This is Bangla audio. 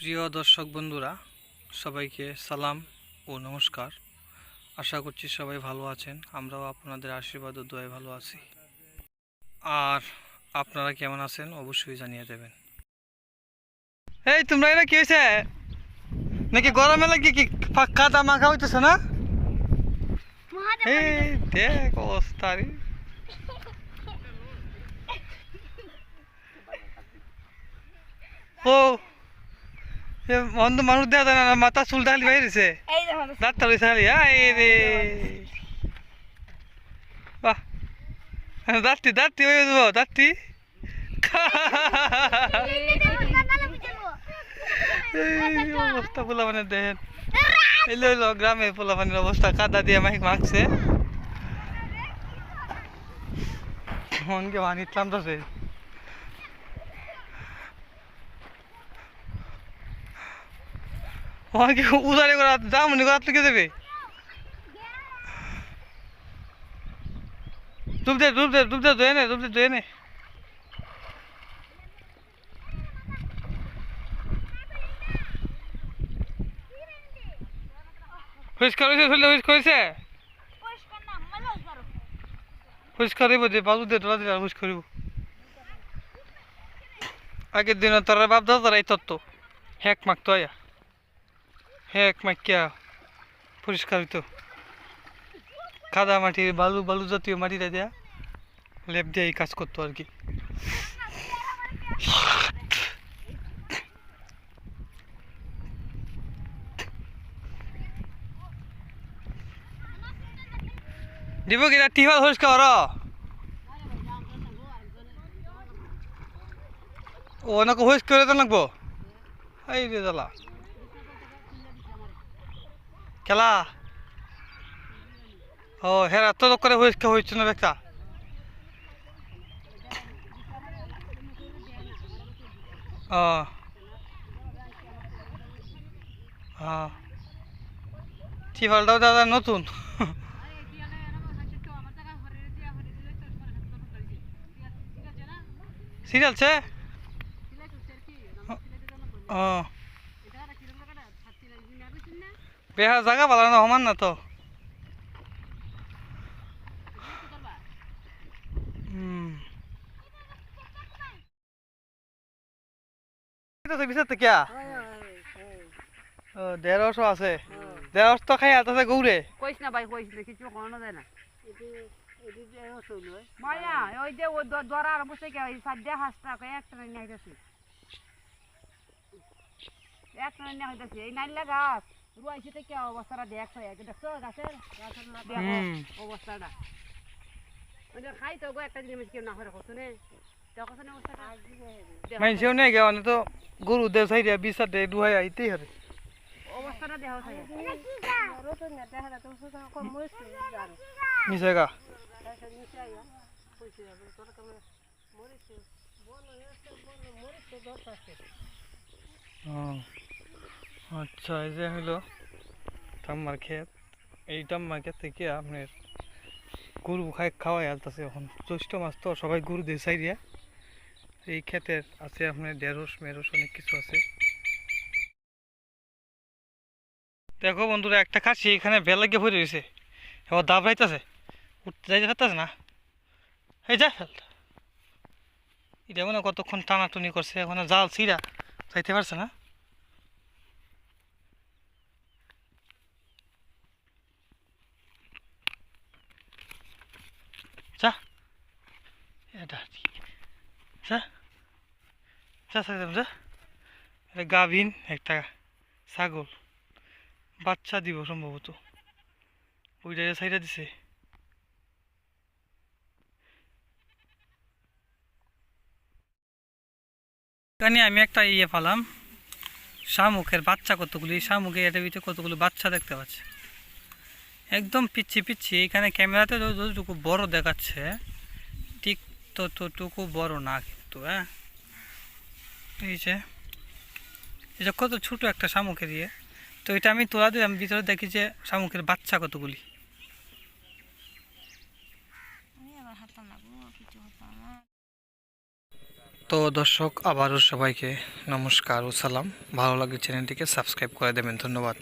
প্রিয় দর্শক বন্ধুরা সবাইকে সালাম ও নমস্কার। আশা করছি সবাই ভালো আছেন আমরাও আপনাদের আশীর্বাদ ও দোয়ায় ভালো আছি। আর আপনারা কেমন আছেন অবশ্যই জানিয়ে দেবেন। এই তোমরা এটা কি হয়েছে নাকি গরমে লাগে কি পাক্কা দামা খাওয়াইতেছে না? এই দেখ অবস্থা রে। ও অন্ধ মানুষ দেওয়া যায় না মাথা চুল ডালি বাইরেছে দাঁতটা রয়েছে খালি আই রে। বাহ। দাঁতটি দাঁতটি হয়ে যাব দাঁতটি। অবস্থা পোলা মানে দেখেন এলো এলো গ্রামে পোলা পানির অবস্থা কাদা দিয়ে মাইক মাখছে। মনকে বানিতলাম তো সে। মনকে উদারে করা দামনি করা থেকে দেবে। ডুব দে ডুব দে ডুব দে, ধুয়ে নে, ডুব দে, ধুয়ে নে। পরিষ্কার হয়েছে শরীরে পরিষ্কার হয়েছে পরিষ্কার হইব যে হইব আগের দিন তোরা বাপ দাদা এই তত্ত্ব। হেক মাখতো আয়া। হেক মাখিয়া পরিষ্কার হইতো কাদা মাটি বালু বালু জাতীয় মাটিটা দেয়া লেপ দিয়ে এই কাজ করতো আর কি দিব কিনা টিফাল পরিষ্কার কর ও নাকি হুইস করে তো লাগবো এই রে জ্বালা খেলা? ও হেরা তো করে কে হইছ না একটা ও হ্যাঁ টিফালটাও দাদা নতুন। সিরিয়াল ছে ও বেহা জায়গা ভালো না সমান না তো। কিয়া ও দেড়শো আছে। দেড়শো তো খাই আছে গৌরে কইস না ভাই কইস না কিছু কোনো যায় না। মায়া ওই যে ওই দরা আর বসে কে সাদ্যা হাসটা কই একটা নিয়ে হইতাছে একটা নিয়ে হইতাছে এই নাইলা গাছ। রুয়াইছে তো কে অবস্থাটা দেখছ দেখছ গাছের? গাছের না দেখো অবস্থাটা। ওই খাই তো গো একটা জিনিস কেউ না করে দেখো না অবস্থাটা। দেখো। মাইনছেও নেই গে মানে তো গরু দে সাইডে বিচার দে দুহাই আইতেই হবে। অবস্থাটা দেখো মিশে গা। ও, আচ্ছা এই যে হইল টাম্মার ক্ষেত এই টাম্মার ক্ষেত থেকে আপনার গরু খাই খাওয়াই আসতেছে এখন। জ্যৈষ্ঠ মাস তো সবাই গরু দিয়ে সাইডিয়া এই ক্ষেতের আছে আপনার ঢেঁড়স, মেরস অনেক কিছু আছে। দেখো বন্ধুরা, একটা খাসি এখানে বেল লাগিয়ে ভরে রয়েছে। এবার দাব রাইতেছে উঠতে যাইতে পারতেছে না। এই যা ফেল। এটা মনে কতক্ষণ টানাটুনি করছে, এখন জাল ছিঁড়া যাইতে পারছে না যা গাভিন একটা ছাগল। বাচ্চা দিব সম্ভবত। ওইটা সাইডা দিছে। এখানে আমি একটা ইয়ে পালাম। শামুকের বাচ্চা কতগুলি? শামুকের এটার ভিতরে কতগুলো বাচ্চা দেখতে পাচ্ছি। একদম পিচ্ছি পিচ্ছি। এখানে ক্যামেরাতে যতটুকু বড় দেখাচ্ছে ঠিক ততটুকু বড় না কিন্তু হ্যাঁ? এই যে এটা কত ছোট একটা শামুকের ইয়ে। তো এটা আমি তোলা দিলাম ভিতরে দেখি যে শামুকের বাচ্চা কতগুলি। তো দর্শক আবারও সবাইকে নমস্কার ও সালাম। ভালো লাগলে চ্যানেলটিকে সাবস্ক্রাইব করে দেবেন। ধন্যবাদ।